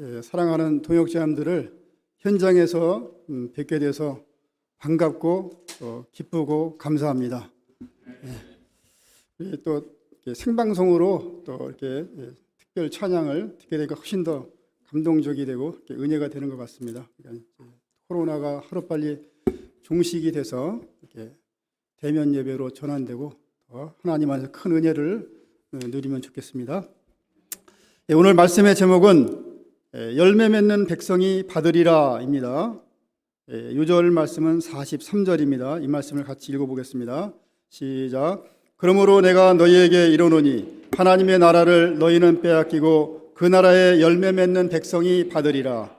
예, 사랑하는 동역자님들을 현장에서 음, 뵙게 돼서 반갑고 어, 기쁘고 감사합니다. 예. 예, 또 생방송으로 또 이렇게 예, 특별 찬양을 듣게 되니까 훨씬 더 감동적이 되고 은혜가 되는 것 같습니다. 그러니까 코로나가 하루빨리 종식이 돼서 이렇게 대면 예배로 전환되고 더 하나님 안에서 큰 은혜를 어, 누리면 좋겠습니다. 예, 오늘 말씀의 제목은 예, 열매 맺는 백성이 받으리라입니다. 예, 요절 말씀은 43절입니다. 이 말씀을 같이 읽어보겠습니다. 시작. 그러므로 내가 너희에게 이르노니 하나님의 나라를 너희는 빼앗기고 그 나라의 열매 맺는 백성이 받으리라.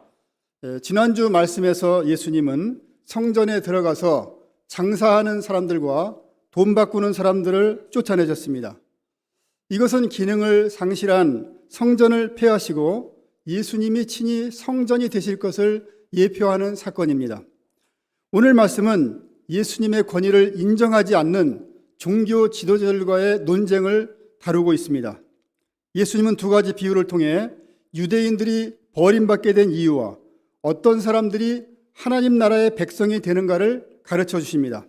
예, 지난주 말씀에서 예수님은 성전에 들어가서 장사하는 사람들과 돈 바꾸는 사람들을 쫓아내셨습니다. 이것은 기능을 상실한 성전을 폐하시고 예수님이 친히 성전이 되실 것을 예표하는 사건입니다. 오늘 말씀은 예수님의 권위를 인정하지 않는 종교 지도자들과의 논쟁을 다루고 있습니다. 예수님은 두 가지 비유를 통해 유대인들이 버림받게 된 이유와 어떤 사람들이 하나님 나라의 백성이 되는가를 가르쳐 주십니다.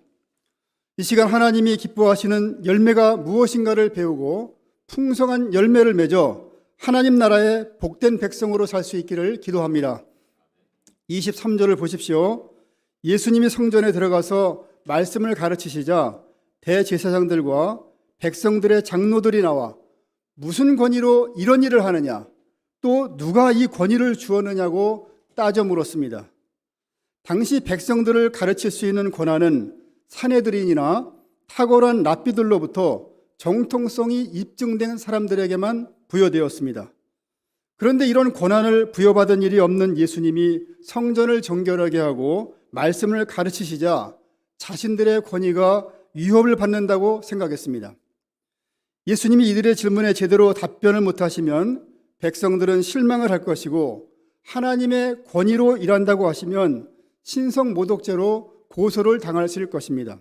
이 시간 하나님이 기뻐하시는 열매가 무엇인가를 배우고 풍성한 열매를 맺어 하나님 나라의 복된 백성으로 살 수 있기를 기도합니다. 23절을 보십시오. 예수님이 성전에 들어가서 말씀을 가르치시자 대제사장들과 백성들의 장로들이 나와 무슨 권위로 이런 일을 하느냐, 또 누가 이 권위를 주었느냐고 따져 물었습니다. 당시 백성들을 가르칠 수 있는 권한은 사내들인이나 탁월한 랍비들로부터 정통성이 입증된 사람들에게만 부여되었습니다. 그런데 이런 권한을 부여받은 일이 없는 예수님이 성전을 정결하게 하고 말씀을 가르치시자 자신들의 권위가 위협을 받는다고 생각했습니다. 예수님이 이들의 질문에 제대로 답변을 못하시면 백성들은 실망을 할 것이고 하나님의 권위로 일한다고 하시면 신성 모독죄로 고소를 당하실 것입니다.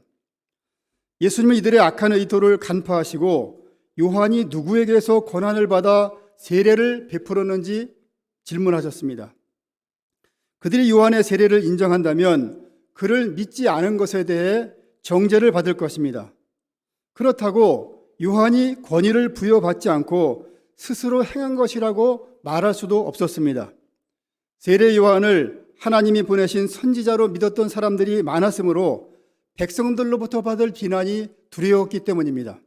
예수님은 이들의 악한 의도를 간파하시고 요한이 누구에게서 권한을 받아 세례를 베풀었는지 질문하셨습니다. 그들이 요한의 세례를 인정한다면 그를 믿지 않은 것에 대해 정죄를 받을 것입니다. 그렇다고 요한이 권위를 부여받지 않고 스스로 행한 것이라고 말할 수도 없었습니다. 세례 요한을 하나님이 보내신 선지자로 믿었던 사람들이 많았으므로 백성들로부터 받을 비난이 두려웠기 때문입니다.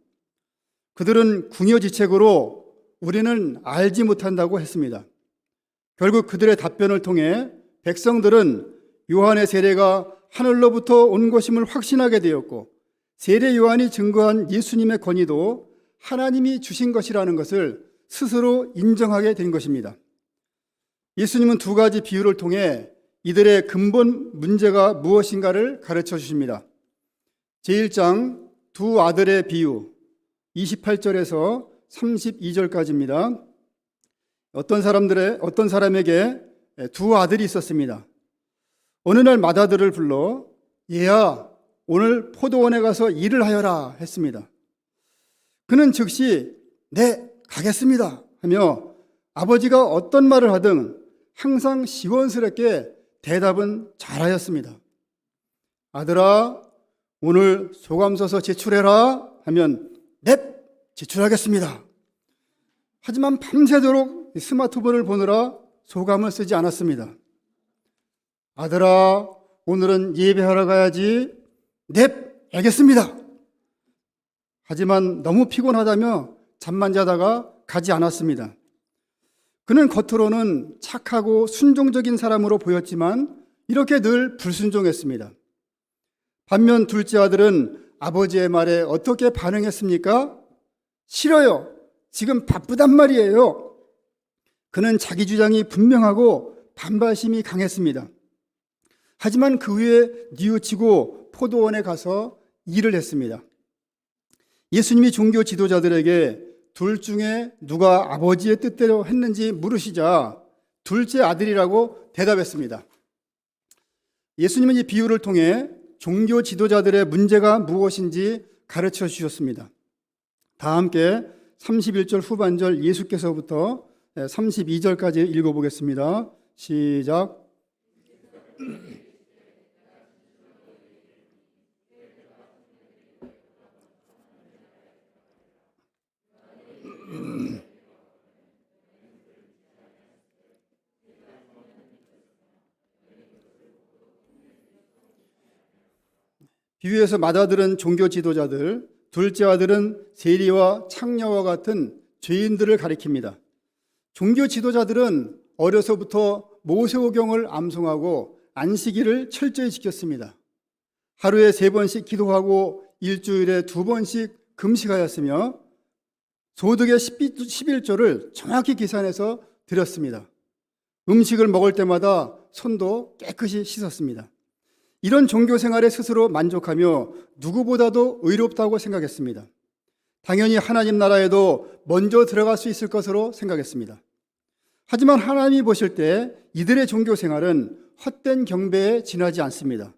그들은 궁여지책으로 우리는 알지 못한다고 했습니다. 결국 그들의 답변을 통해 백성들은 요한의 세례가 하늘로부터 온 것임을 확신하게 되었고 세례 요한이 증거한 예수님의 권위도 하나님이 주신 것이라는 것을 스스로 인정하게 된 것입니다. 예수님은 두 가지 비유를 통해 이들의 근본 문제가 무엇인가를 가르쳐 주십니다. 제1장 두 아들의 비유 28절에서 32절까지입니다. 어떤 사람들의 어떤 사람에게 두 아들이 있었습니다. 어느 날 맏아들을 불러 얘야 오늘 포도원에 가서 일을 하여라 했습니다. 그는 즉시 네 가겠습니다 하며 아버지가 어떤 말을 하든 항상 시원스럽게 대답은 잘하였습니다. 아들아 오늘 소감서서 제출해라 하면 넵 제출하겠습니다. 하지만 밤새도록 스마트폰을 보느라 소감을 쓰지 않았습니다. 아들아, 오늘은 예배하러 가야지. 넵, 알겠습니다. 하지만 너무 피곤하다며 잠만 자다가 가지 않았습니다. 그는 겉으로는 착하고 순종적인 사람으로 보였지만 이렇게 늘 불순종했습니다. 반면 둘째 아들은 아버지의 말에 어떻게 반응했습니까? 싫어요. 지금 바쁘단 말이에요. 그는 자기 주장이 분명하고 반발심이 강했습니다. 하지만 그 후에 뉘우치고 포도원에 가서 일을 했습니다. 예수님이 종교 지도자들에게 둘 중에 누가 아버지의 뜻대로 했는지 물으시자 둘째 아들이라고 대답했습니다. 예수님은 이 비유를 통해 종교 지도자들의 문제가 무엇인지 가르쳐 주셨습니다. 다 함께 31절 후반절 예수께서부터 32절까지 읽어보겠습니다. 시작. 비유에서 맏아들은 종교 지도자들, 둘째 아들은 세리와 창녀와 같은 죄인들을 가리킵니다. 종교 지도자들은 어려서부터 모세오경을 암송하고 안식일을 철저히 지켰습니다. 하루에 세 번씩 기도하고 일주일에 두 번씩 금식하였으며 소득의 11조를 정확히 계산해서 드렸습니다. 음식을 먹을 때마다 손도 깨끗이 씻었습니다. 이런 종교 생활에 스스로 만족하며 누구보다도 의롭다고 생각했습니다. 당연히 하나님 나라에도 먼저 들어갈 수 있을 것으로 생각했습니다. 하지만 하나님이 보실 때 이들의 종교 생활은 헛된 경배에 지나지 않습니다.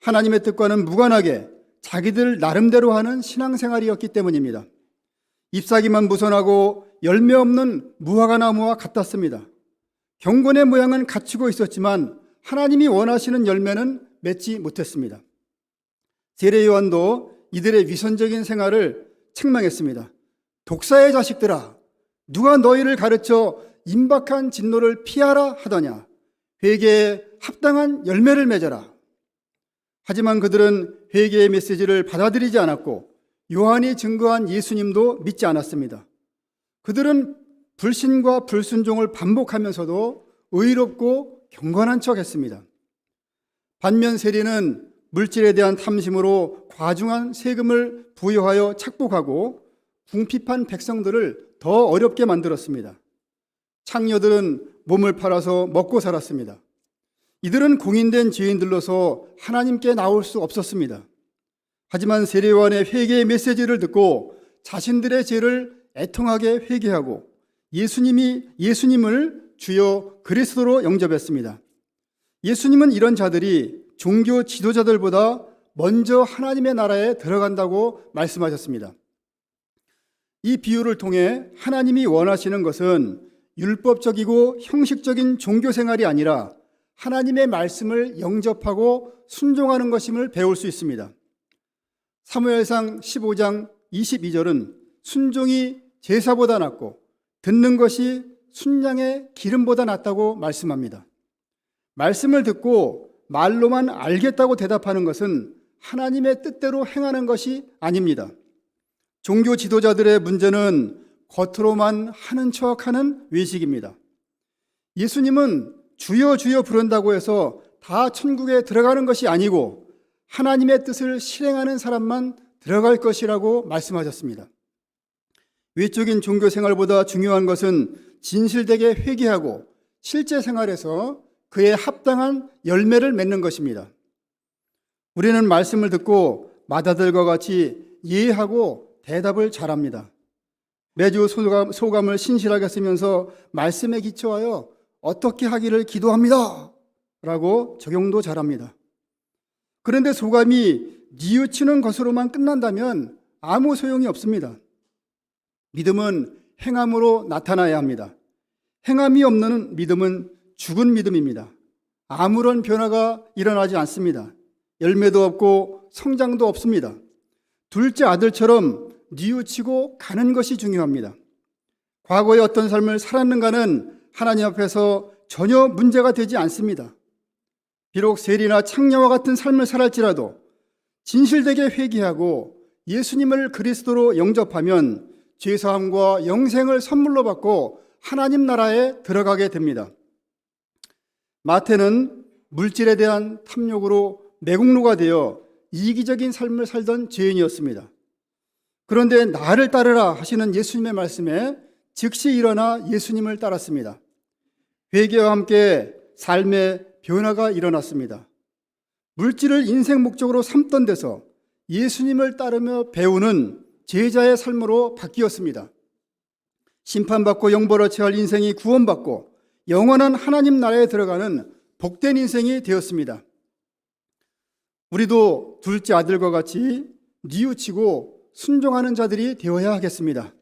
하나님의 뜻과는 무관하게 자기들 나름대로 하는 신앙생활이었기 때문입니다. 잎사귀만 무선하고 열매 없는 무화과 나무와 같았습니다. 경건의 모양은 갖추고 있었지만 하나님이 원하시는 열매는 맺지 못했습니다. 세례 요한도 이들의 위선적인 생활을 책망했습니다. 독사의 자식들아, 누가 너희를 가르쳐 임박한 진노를 피하라 하더냐? 회개에 합당한 열매를 맺어라. 하지만 그들은 회개의 메시지를 받아들이지 않았고 요한이 증거한 예수님도 믿지 않았습니다. 그들은 불신과 불순종을 반복하면서도 의롭고 경건한 척 했습니다. 반면 세리는 물질에 대한 탐심으로 과중한 세금을 부여하여 착복하고 궁핍한 백성들을 더 어렵게 만들었습니다. 창녀들은 몸을 팔아서 먹고 살았습니다. 이들은 공인된 죄인들로서 하나님께 나올 수 없었습니다. 하지만 세례요한의 회개의 메시지를 듣고 자신들의 죄를 애통하게 회개하고 예수님이 예수님을 주여 그리스도로 영접했습니다. 예수님은 이런 자들이 종교 지도자들보다 먼저 하나님의 나라에 들어간다고 말씀하셨습니다. 이 비유를 통해 하나님이 원하시는 것은 율법적이고 형식적인 종교 생활이 아니라 하나님의 말씀을 영접하고 순종하는 것임을 배울 수 있습니다. 사무엘상 15장 22절은 순종이 제사보다 낫고 듣는 것이 순양의 기름보다 낫다고 말씀합니다. 말씀을 듣고 말로만 알겠다고 대답하는 것은 하나님의 뜻대로 행하는 것이 아닙니다. 종교 지도자들의 문제는 겉으로만 하는 척 하는 외식입니다. 예수님은 주여 주여 부른다고 해서 다 천국에 들어가는 것이 아니고 하나님의 뜻을 실행하는 사람만 들어갈 것이라고 말씀하셨습니다. 외적인 종교 생활보다 중요한 것은 진실되게 회개하고 실제 생활에서 그에 합당한 열매를 맺는 것입니다. 우리는 말씀을 듣고 마다들과 같이 이해하고 대답을 잘합니다. 매주 소감, 소감 을 신실하게 쓰면서 말씀에 기초하여 어떻게 하기를 기도합니다. 라고 적용도 잘합니다. 그런데 소감이 뉘우치는 것으로만 끝난다면 아무 소용이 없습니다. 믿음은 행함으로 나타나야 합니다. 행함이 없는 믿음은 죽은 믿음입니다. 아무런 변화가 일어나지 않습니다. 열매도 없고 성장도 없습니다. 둘째 아들처럼 뉘우치고 가는 것이 중요합니다. 과거에 어떤 삶을 살았는가는 하나님 앞에서 전혀 문제가 되지 않습니다. 비록 세리나 창녀와 같은 삶을 살았지라도 진실되게 회개하고 예수님을 그리스도로 영접하면 죄사함과 영생을 선물로 받고 하나님 나라에 들어가게 됩니다. 마태는 물질에 대한 탐욕으로 매국노가 되어 이기적인 삶을 살던 죄인이었습니다. 그런데 나를 따르라 하시는 예수님의 말씀에 즉시 일어나 예수님을 따랐습니다. 회개와 함께 삶의 변화가 일어났습니다. 물질을 인생 목적으로 삼던 데서 예수님을 따르며 배우는 제자의 삶으로 바뀌었습니다. 심판받고 영벌을 취할 인생이 구원받고 영원한 하나님 나라에 들어가는 복된 인생이 되었습니다. 우리도 둘째 아들과 같이 뉘우치고 순종하는 자들이 되어야 하겠습니다.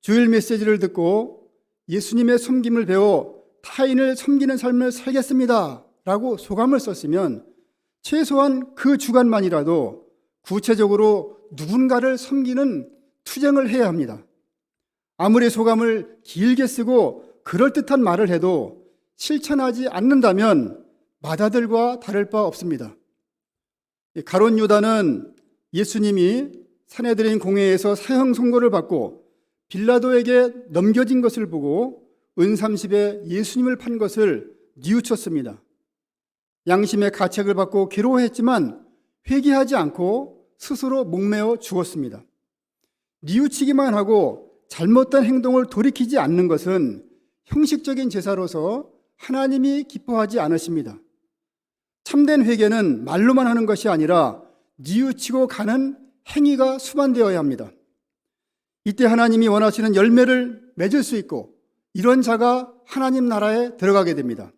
주일 메시지를 듣고 예수님의 섬김을 배워 타인을 섬기는 삶을 살겠습니다. 라고 소감을 썼으면 최소한 그 주간만이라도 구체적으로 누군가를 섬기는 투쟁을 해야 합니다. 아무리 소감을 길게 쓰고 그럴듯한 말을 해도 실천하지 않는다면 마다들과 다를 바 없습니다. 가론 유다는 예수님이 사내들인 공회에서 사형 선고를 받고 빌라도에게 넘겨진 것을 보고 은 30에 예수님을 판 것을 뉘우쳤습니다. 양심의 가책을 받고 괴로워했지만 회개하지 않고 스스로 목매어 죽었습니다. 뉘우치기만 하고 잘못된 행동을 돌이키지 않는 것은 형식적인 제사로서 하나님이 기뻐하지 않으십니다. 참된 회개는 말로만 하는 것이 아니라 뉘우치고 가는 행위가 수반되어야 합니다. 이때 하나님이 원하시는 열매를 맺을 수 있고 이런 자가 하나님 나라에 들어가게 됩니다.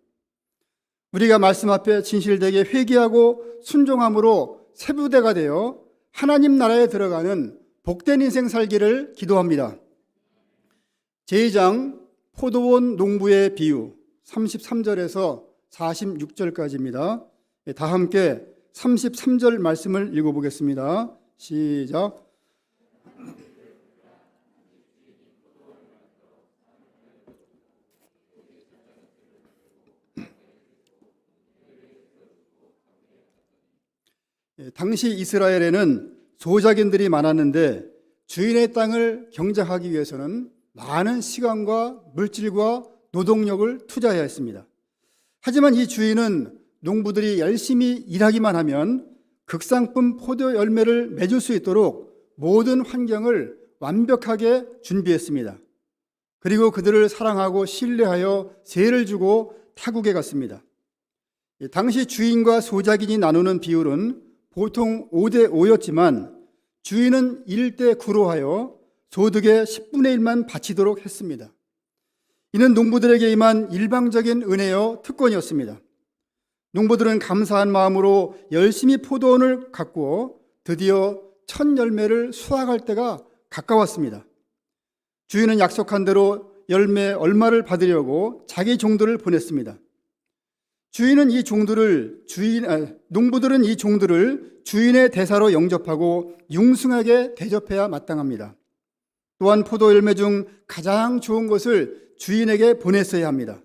우리가 말씀 앞에 진실되게 회개하고 순종함으로 세부대가 되어 하나님 나라에 들어가는 복된 인생 살기를 기도합니다. 제2장 포도원 농부의 비유 33절에서 46절까지입니다. 예, 다 함께 33절 말씀을 읽어보겠습니다. 시작. 예, 당시 이스라엘에는 소작인들이 많았는데 주인의 땅을 경작하기 위해서는 많은 시간과 물질과 노동력을 투자해야 했습니다. 하지만 이 주인은 농부들이 열심히 일하기만 하면 극상품 포도 열매를 맺을 수 있도록 모든 환경을 완벽하게 준비했습니다. 그리고 그들을 사랑하고 신뢰하여 세를 주고 타국에 갔습니다. 당시 주인과 소작인이 나누는 비율은 보통 5대 5였지만 주인은 1대 9로 하여 소득의 10분의 1만 바치도록 했습니다. 이는 농부들에게 임한 일방적인 은혜여 특권이었습니다. 농부들은 감사한 마음으로 열심히 포도원을 가꾸어 드디어 첫 열매를 수확할 때가 가까웠습니다. 주인은 약속한 대로 열매 얼마를 받으려고 자기 종들을 보냈습니다. 주인은 이 종들을 주인 아, 농부들은 이 종들을 주인의 대사로 영접하고 융숭하게 대접해야 마땅합니다. 또한 포도 열매 중 가장 좋은 것을 주인에게 보냈어야 합니다.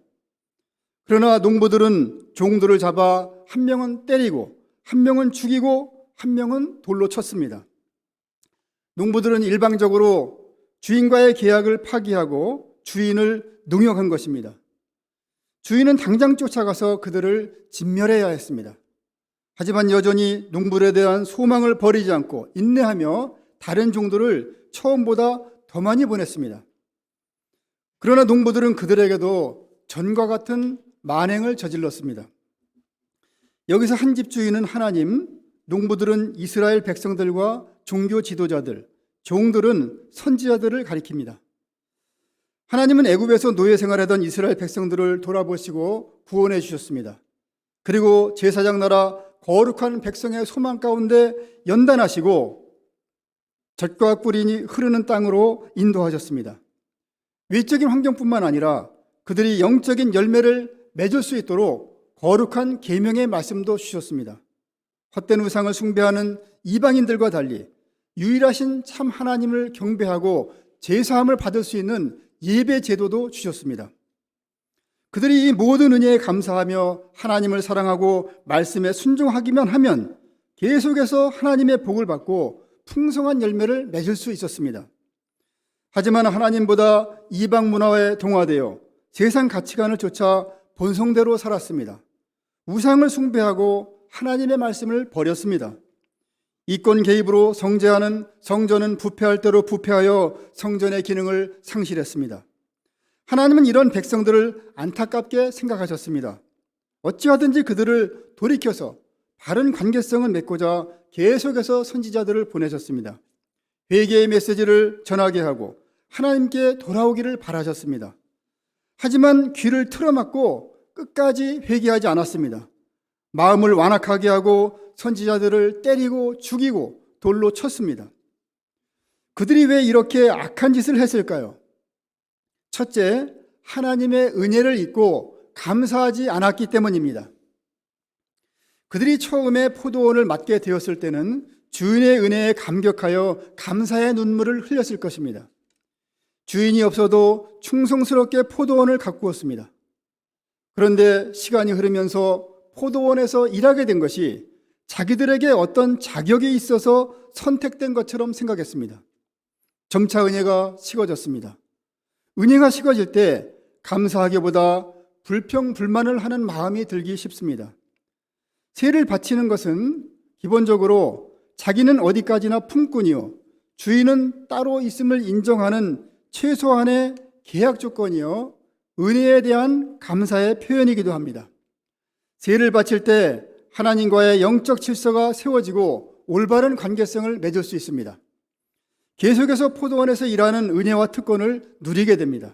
그러나 농부들은 종들을 잡아 한 명은 때리고 한 명은 죽이고 한 명은 돌로 쳤습니다. 농부들은 일방적으로 주인과의 계약을 파기하고 주인을 능욕한 것입니다. 주인은 당장 쫓아가서 그들을 진멸해야 했습니다. 하지만 여전히 농부에 대한 소망을 버리지 않고 인내하며 다른 종들을 처음보다 더 많이 보냈습니다. 그러나 농부들은 그들에게도 전과 같은 만행을 저질렀습니다. 여기서 한 집 주인은 하나님, 농부들은 이스라엘 백성들과 종교 지도자들, 종들은 선지자들을 가리킵니다. 하나님은 애굽에서 노예 생활하던 이스라엘 백성들을 돌아보시고 구원해 주셨습니다. 그리고 제사장 나라 거룩한 백성의 소망 가운데 연단하시고 젖과 꿀이 흐르는 땅으로 인도하셨습니다. 외적인 환경뿐만 아니라 그들이 영적인 열매를 맺을 수 있도록 거룩한 계명의 말씀도 주셨습니다. 헛된 우상을 숭배하는 이방인들과 달리 유일하신 참 하나님을 경배하고 제사함을 받을 수 있는 예배 제도도 주셨습니다. 그들이 이 모든 은혜에 감사하며 하나님을 사랑하고 말씀에 순종하기만 하면 계속해서 하나님의 복을 받고 풍성한 열매를 맺을 수 있었습니다. 하지만 하나님보다 이방 문화에 동화되어 세상 가치관을 쫓아 본성대로 살았습니다. 우상을 숭배하고 하나님의 말씀을 버렸습니다. 이권 개입으로 성제하는 성전은 부패할 대로 부패하여 성전의 기능을 상실했습니다. 하나님은 이런 백성들을 안타깝게 생각하셨습니다. 어찌하든지 그들을 돌이켜서 바른 관계성을 맺고자 계속해서 선지자들을 보내셨습니다. 회개의 메시지를 전하게 하고 하나님께 돌아오기를 바라셨습니다. 하지만 귀를 틀어막고 끝까지 회개하지 않았습니다. 마음을 완악하게 하고 선지자들을 때리고 죽이고 돌로 쳤습니다. 그들이 왜 이렇게 악한 짓을 했을까요? 첫째, 하나님의 은혜를 잊고 감사하지 않았기 때문입니다. 그들이 처음에 포도원을 맡게 되었을 때는 주인의 은혜에 감격하여 감사의 눈물을 흘렸을 것입니다. 주인이 없어도 충성스럽게 포도원을 가꾸었습니다. 그런데 시간이 흐르면서 포도원에서 일하게 된 것이 자기들에게 어떤 자격이 있어서 선택된 것처럼 생각했습니다. 점차 은혜가 식어졌습니다. 은혜가 식어질 때 감사하기보다 불평, 불만을 하는 마음이 들기 쉽습니다. 세를 바치는 것은 기본적으로 자기는 어디까지나 품꾼이요. 주인은 따로 있음을 인정하는 최소한의 계약 조건이요. 은혜에 대한 감사의 표현이기도 합니다. 세를 바칠 때 하나님과의 영적 질서가 세워지고 올바른 관계성을 맺을 수 있습니다. 계속해서 포도원에서 일하는 은혜와 특권을 누리게 됩니다.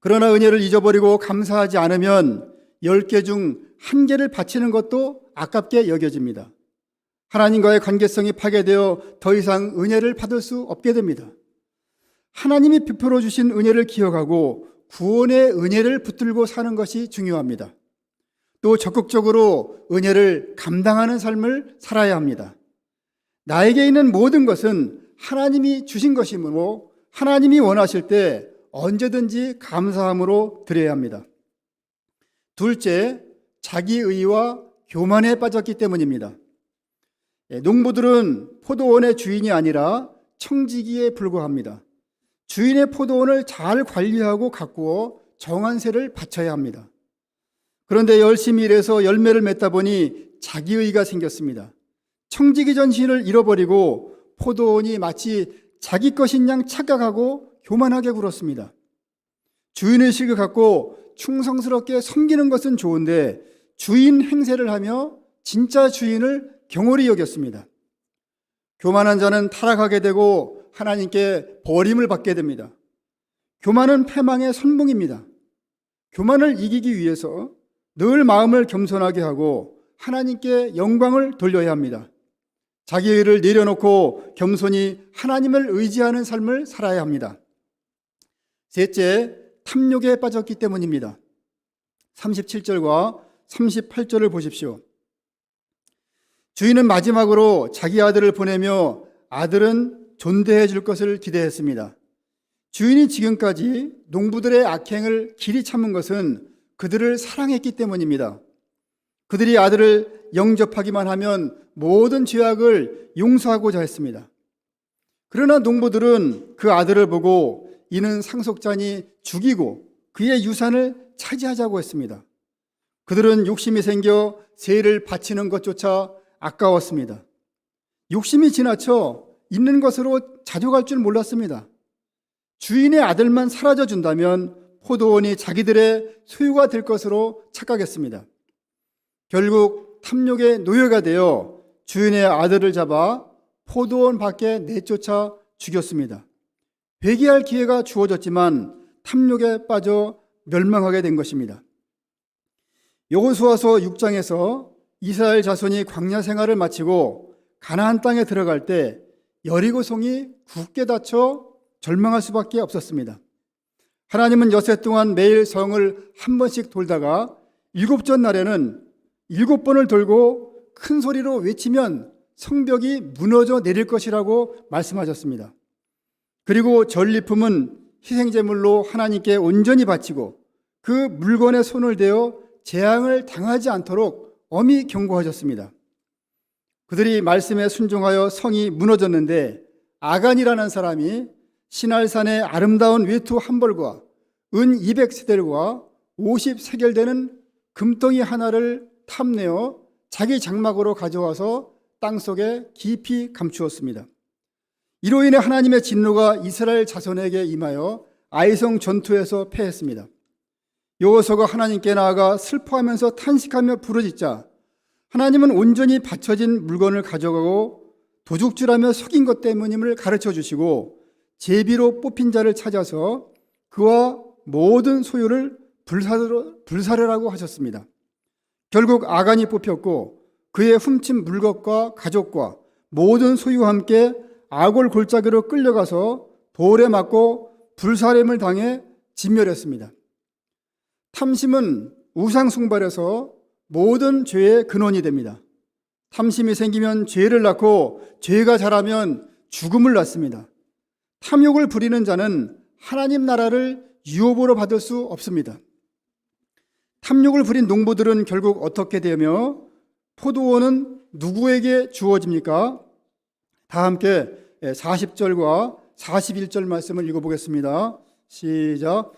그러나 은혜를 잊어버리고 감사하지 않으면 10개 중 한 개를 바치는 것도 아깝게 여겨집니다. 하나님과의 관계성이 파괴되어 더 이상 은혜를 받을 수 없게 됩니다. 하나님이 베풀어 주신 은혜를 기억하고 구원의 은혜를 붙들고 사는 것이 중요합니다. 또 적극적으로 은혜를 감당하는 삶을 살아야 합니다. 나에게 있는 모든 것은 하나님이 주신 것이므로 하나님이 원하실 때 언제든지 감사함으로 드려야 합니다. 둘째, 자기의와 교만에 빠졌기 때문입니다. 예, 농부들은 포도원의 주인이 아니라 청지기에 불과합니다. 주인의 포도원을 잘 관리하고 가꾸어 정한세를 바쳐야 합니다. 그런데 열심히 일해서 열매를 맺다 보니 자기의가 생겼습니다. 청지기 전신을 잃어버리고 포도원이 마치 자기 것인 양 착각하고 교만하게 굴었습니다. 주인의식을 갖고 충성스럽게 섬기는 것은 좋은데 주인 행세를 하며 진짜 주인을 경홀히 여겼습니다. 교만한 자는 타락하게 되고 하나님께 버림을 받게 됩니다. 교만은 패망의 선봉입니다. 교만을 이기기 위해서 늘 마음을 겸손하게 하고 하나님께 영광을 돌려야 합니다. 자기의 일을 내려놓고 겸손히 하나님을 의지하는 삶을 살아야 합니다. 셋째, 탐욕에 빠졌기 때문입니다. 37절과 38절을 보십시오. 주인은 마지막으로 자기 아들을 보내며 아들은 존대해 줄 것을 기대했습니다. 주인이 지금까지 농부들의 악행을 길이 참은 것은 그들을 사랑했기 때문입니다. 그들이 아들을 영접하기만 하면 모든 죄악을 용서하고자 했습니다. 그러나 농부들은 그 아들을 보고 이는 상속자니 죽이고 그의 유산을 차지하자고 했습니다. 그들은 욕심이 생겨 세를 바치는 것조차 아까웠습니다. 욕심이 지나쳐 있는 것으로 자족할 줄 몰랐습니다. 주인의 아들만 사라져 준다면 포도원이 자기들의 소유가 될 것으로 착각했습니다. 결국 탐욕의 노예가 되어 주인의 아들을 잡아 포도원 밖에 내쫓아 죽였습니다. 회개할 기회가 주어졌지만 탐욕에 빠져 멸망하게 된 것입니다. 여호수아서 6장에서 이스라엘 자손이 광야 생활을 마치고 가나안 땅에 들어갈 때 여리고 성이 굳게 닫혀 절망할 수밖에 없었습니다. 하나님은 여세 동안 매일 성을 한 번씩 돌다가 일곱째 날에는 일곱 번을 돌고 큰 소리로 외치면 성벽이 무너져 내릴 것이라고 말씀하셨습니다. 그리고 전리품은 희생제물로 하나님께 온전히 바치고 그 물건에 손을 대어 재앙을 당하지 않도록 엄히 경고하셨습니다. 그들이 말씀에 순종하여 성이 무너졌는데 아간이라는 사람이 신할산의 아름다운 외투 한 벌과 은 200세델과 50세겔 되는 금덩이 하나를 탐내어 자기 장막으로 가져와서 땅 속에 깊이 감추었습니다. 이로 인해 하나님의 진노가 이스라엘 자손에게 임하여 아이성 전투에서 패했습니다. 여호서가 하나님께 나아가 슬퍼하면서 탄식하며 부르짖자 하나님은 온전히 받쳐진 물건을 가져가고 도둑질하며 속인 것 때문임을 가르쳐 주시고 제비로 뽑힌 자를 찾아서 그와 모든 소유를 불사르라고 하셨습니다. 결국 아간이 뽑혔고 그의 훔친 물것과 가족과 모든 소유와 함께 아골 골짜기로 끌려가서 돌에 맞고 불사름을 당해 진멸했습니다. 탐심은 우상 숭발에서 모든 죄의 근원이 됩니다. 탐심이 생기면 죄를 낳고 죄가 자라면 죽음을 낳습니다. 탐욕을 부리는 자는 하나님 나라를 유업으로 받을 수 없습니다. 탐욕을 부린 농부들은 결국 어떻게 되며 포도원은 누구에게 주어집니까? 다 함께 40절과 41절 말씀을 읽어보겠습니다. 시작.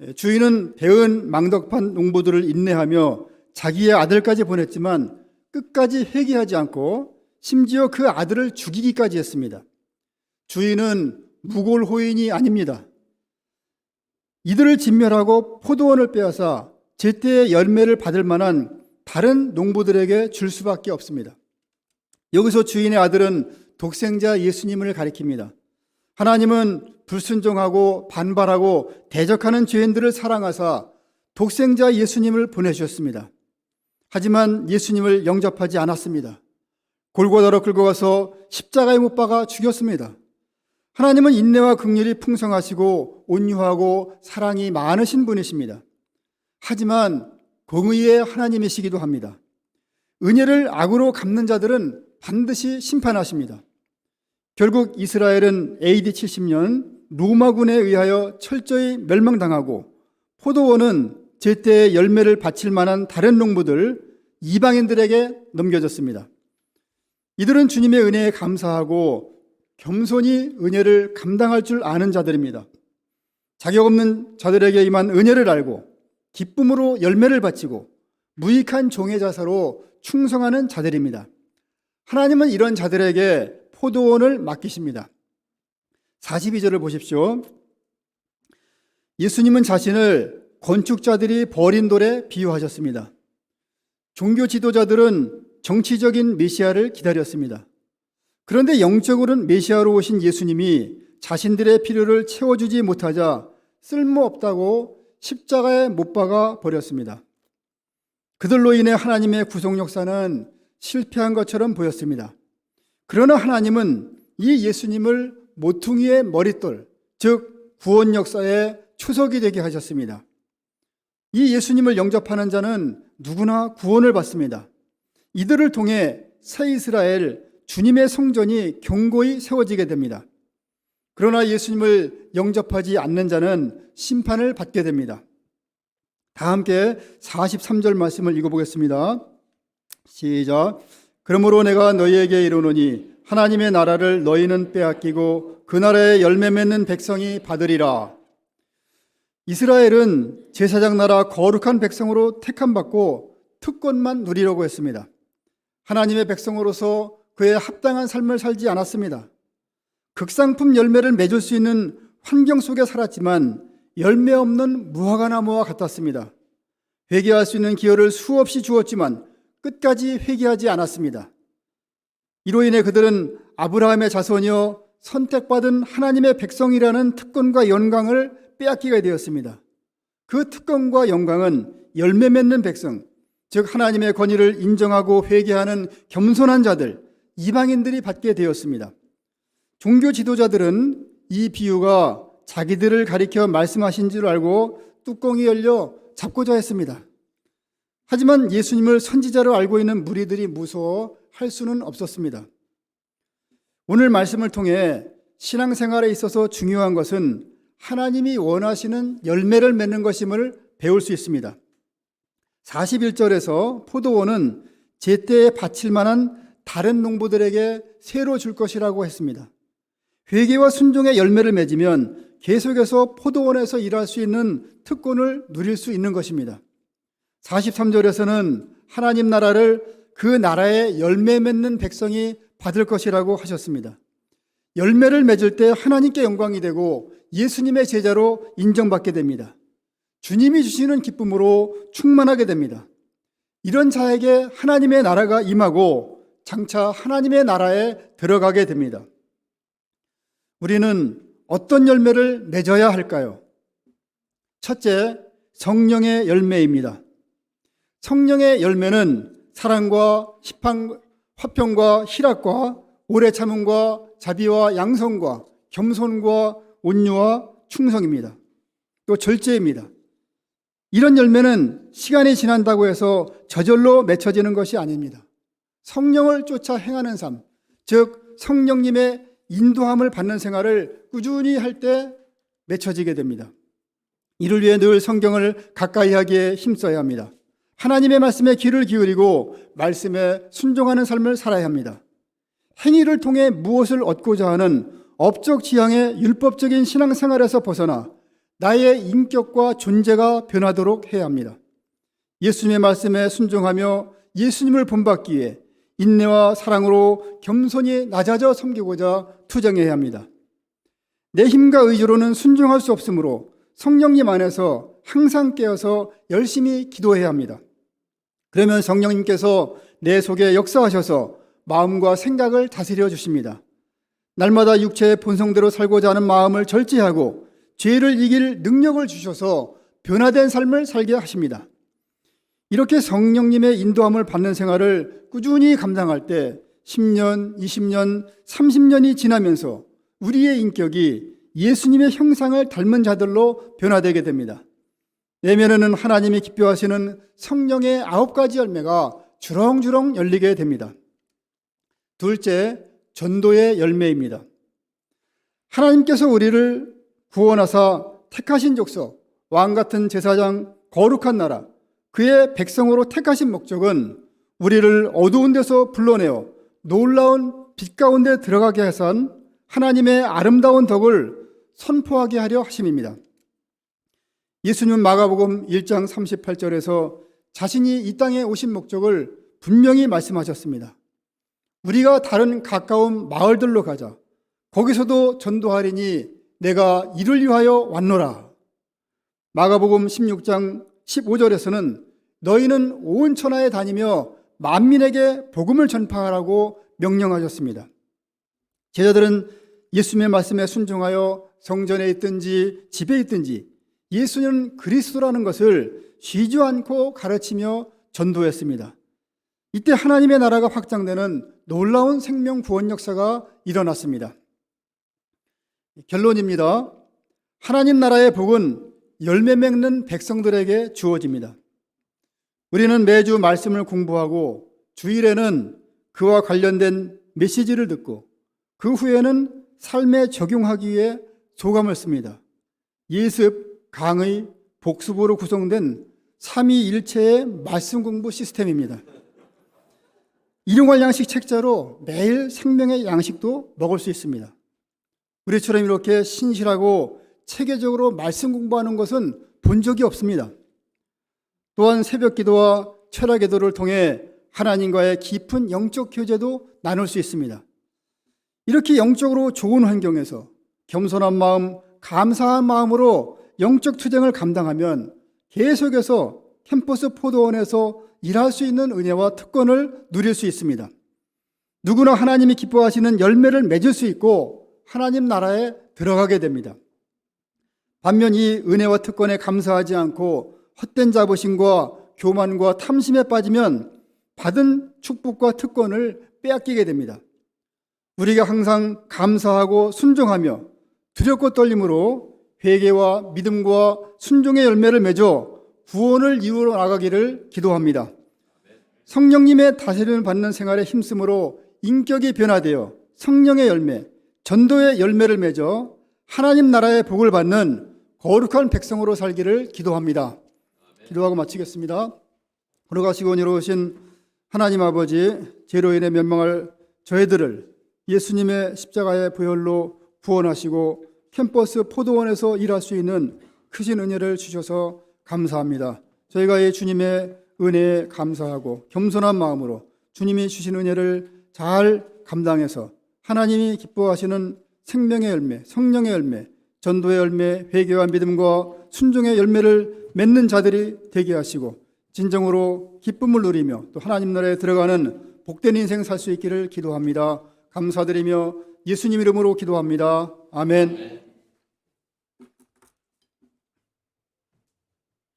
예, 주인은 배은 망덕한 농부들을 인내하며 자기의 아들까지 보냈지만 끝까지 회개하지 않고 심지어 그 아들을 죽이기까지 했습니다. 주인은 무골호인이 아닙니다. 이들을 진멸하고 포도원을 빼앗아 제때의 열매를 받을 만한 다른 농부들에게 줄 수밖에 없습니다. 여기서 주인의 아들은 독생자 예수님을 가리킵니다. 하나님은 불순종하고 반발하고 대적하는 죄인들을 사랑하사 독생자 예수님을 보내주셨습니다. 하지만 예수님을 영접하지 않았습니다. 골고다로 끌고 가서 십자가에 못 박아 죽였습니다. 하나님은 인내와 긍휼이 풍성하시고 온유하고 사랑이 많으신 분이십니다. 하지만 공의의 하나님이시기도 합니다. 은혜를 악으로 갚는 자들은 반드시 심판하십니다. 결국 이스라엘은 AD 70년 로마군에 의하여 철저히 멸망당하고 포도원은 제때의 열매를 바칠 만한 다른 농부들 이방인들에게 넘겨졌습니다. 이들은 주님의 은혜에 감사하고 겸손히 은혜를 감당할 줄 아는 자들입니다. 자격 없는 자들에게 임한 은혜를 알고 기쁨으로 열매를 바치고 무익한 종의 자세로 충성하는 자들입니다. 하나님은 이런 자들에게 포도원을 맡기십니다. 42절을 보십시오. 예수님은 자신을 건축자들이 버린 돌에 비유하셨습니다. 종교 지도자들은 정치적인 메시아를 기다렸습니다. 그런데 영적으로는 메시아로 오신 예수님이 자신들의 필요를 채워주지 못하자 쓸모없다고 십자가에 못 박아 버렸습니다. 그들로 인해 하나님의 구속 역사는 실패한 것처럼 보였습니다. 그러나 하나님은 이 예수님을 모퉁이의 머릿돌, 즉 구원 역사의 초석이 되게 하셨습니다. 이 예수님을 영접하는 자는 누구나 구원을 받습니다. 이들을 통해 새 이스라엘 주님의 성전이 견고히 세워지게 됩니다. 그러나 예수님을 영접하지 않는 자는 심판을 받게 됩니다. 다 함께 43절 말씀을 읽어보겠습니다. 시작. 그러므로 내가 너희에게 이르노니 하나님의 나라를 너희는 빼앗기고 그 나라에 열매 맺는 백성이 받으리라. 이스라엘은 제사장 나라 거룩한 백성으로 택함받고 특권만 누리려고 했습니다. 하나님의 백성으로서 그에 합당한 삶을 살지 않았습니다. 극상품 열매를 맺을 수 있는 환경 속에 살았지만 열매 없는 무화과나무와 같았습니다. 회개할 수 있는 기회를 수없이 주었지만 끝까지 회개하지 않았습니다. 이로 인해 그들은 아브라함의 자손이여 선택받은 하나님의 백성이라는 특권과 영광을 빼앗기게 되었습니다. 그 특권과 영광은 열매 맺는 백성, 즉 하나님의 권위를 인정하고 회개하는 겸손한 자들, 이방인들이 받게 되었습니다. 종교 지도자들은 이 비유가 자기들을 가리켜 말씀하신 줄 알고 뚜껑이 열려 잡고자 했습니다. 하지만 예수님을 선지자로 알고 있는 무리들이 무서워 할 수는 없었습니다. 오늘 말씀을 통해 신앙생활에 있어서 중요한 것은 하나님이 원하시는 열매를 맺는 것임을 배울 수 있습니다. 41절에서 포도원은 제때에 바칠 만한 다른 농부들에게 새로 줄 것이라고 했습니다. 회개와 순종의 열매를 맺으면 계속해서 포도원에서 일할 수 있는 특권을 누릴 수 있는 것입니다. 43절에서는 하나님 나라를 그 나라의 열매 맺는 백성이 받을 것이라고 하셨습니다. 열매를 맺을 때 하나님께 영광이 되고 예수님의 제자로 인정받게 됩니다. 주님이 주시는 기쁨으로 충만하게 됩니다. 이런 자에게 하나님의 나라가 임하고 장차 하나님의 나라에 들어가게 됩니다. 우리는 어떤 열매를 맺어야 할까요? 첫째, 성령의 열매입니다. 성령의 열매는 사랑과 화평과 희락과 오래 참음과 자비와 양성과 겸손과 온유와 충성입니다. 또 절제입니다. 이런 열매는 시간이 지난다고 해서 저절로 맺혀지는 것이 아닙니다. 성령을 쫓아 행하는 삶, 즉 성령님의 인도함을 받는 생활을 꾸준히 할 때 맺혀지게 됩니다. 이를 위해 늘 성경을 가까이 하기에 힘써야 합니다. 하나님의 말씀에 귀를 기울이고 말씀에 순종하는 삶을 살아야 합니다. 행위를 통해 무엇을 얻고자 하는 업적 지향의 율법적인 신앙생활에서 벗어나 나의 인격과 존재가 변하도록 해야 합니다. 예수님의 말씀에 순종하며 예수님을 본받기 위해 인내와 사랑으로 겸손히 낮아져 섬기고자 투쟁해야 합니다. 내 힘과 의지로는 순종할 수 없으므로 성령님 안에서 항상 깨어서 열심히 기도해야 합니다. 그러면 성령님께서 내 속에 역사하셔서 마음과 생각을 다스려 주십니다. 날마다 육체의 본성대로 살고자 하는 마음을 절제하고 죄를 이길 능력을 주셔서 변화된 삶을 살게 하십니다. 이렇게 성령님의 인도함을 받는 생활을 꾸준히 감당할 때 10년, 20년, 30년이 지나면서 우리의 인격이 예수님의 형상을 닮은 자들로 변화되게 됩니다. 내면에는 하나님이 기뻐하시는 성령의 아홉 가지 열매가 주렁주렁 열리게 됩니다. 둘째, 전도의 열매입니다. 하나님께서 우리를 구원하사 택하신 족속, 왕 같은 제사장, 거룩한 나라, 그의 백성으로 택하신 목적은 우리를 어두운 데서 불러내어 놀라운 빛 가운데 들어가게 해선 하나님의 아름다운 덕을 선포하게 하려 하심입니다. 예수님 마가복음 1장 38절에서 자신이 이 땅에 오신 목적을 분명히 말씀하셨습니다. 우리가 다른 가까운 마을들로 가자. 거기서도 전도하리니 내가 이를 위하여 왔노라. 마가복음 16장 15절에서는 너희는 온 천하에 다니며 만민에게 복음을 전파하라고 명령하셨습니다. 제자들은 예수님의 말씀에 순종하여 성전에 있든지 집에 있든지 예수는 그리스도라는 것을 쉬지 않고 가르치며 전도했습니다. 이때 하나님의 나라가 확장되는 놀라운 생명 구원 역사가 일어났습니다. 결론입니다. 하나님 나라의 복은 열매 맺는 백성들에게 주어집니다. 우리는 매주 말씀을 공부하고 주일에는 그와 관련된 메시지를 듣고 그 후에는 삶에 적용하기 위해 소감을 씁니다. 예습, 강의, 복습으로 구성된 삼위일체의 말씀 공부 시스템입니다. 일용할 양식 책자로 매일 생명의 양식도 먹을 수 있습니다. 우리처럼 이렇게 신실하고 체계적으로 말씀 공부하는 것은 본 적이 없습니다. 또한 새벽 기도와 철학 기도를 통해 하나님과의 깊은 영적 교제도 나눌 수 있습니다. 이렇게 영적으로 좋은 환경에서 겸손한 마음, 감사한 마음으로 영적 투쟁을 감당하면 계속해서 캠퍼스 포도원에서 일할 수 있는 은혜와 특권을 누릴 수 있습니다. 누구나 하나님이 기뻐하시는 열매를 맺을 수 있고 하나님 나라에 들어가게 됩니다. 반면 이 은혜와 특권에 감사하지 않고 헛된 자부심과 교만과 탐심에 빠지면 받은 축복과 특권을 빼앗기게 됩니다. 우리가 항상 감사하고 순종하며 두렵고 떨림으로 회개와 믿음과 순종의 열매를 맺어 구원을 이루어 나가기를 기도합니다. 성령님의 다스림을 받는 생활에 힘쓰므로 인격이 변화되어 성령의 열매, 전도의 열매를 맺어 하나님 나라의 복을 받는 거룩한 백성으로 살기를 기도합니다. 기도하고 마치겠습니다. 걸어가시고 이루신 하나님 아버지, 죄로 인해 멸망할 저희들을 예수님의 십자가의 부혈로 구원하시고 캠퍼스 포도원에서 일할 수 있는 크신 은혜를 주셔서 감사합니다. 저희가 이 주님의 은혜에 감사하고 겸손한 마음으로 주님이 주신 은혜를 잘 감당해서 하나님이 기뻐하시는 생명의 열매, 성령의 열매, 전도의 열매, 회개와 믿음과 순종의 열매를 맺는 자들이 되게 하시고 진정으로 기쁨을 누리며 또 하나님 나라에 들어가는 복된 인생 살 수 있기를 기도합니다. 감사드리며 예수님 이름으로 기도합니다. 아멘.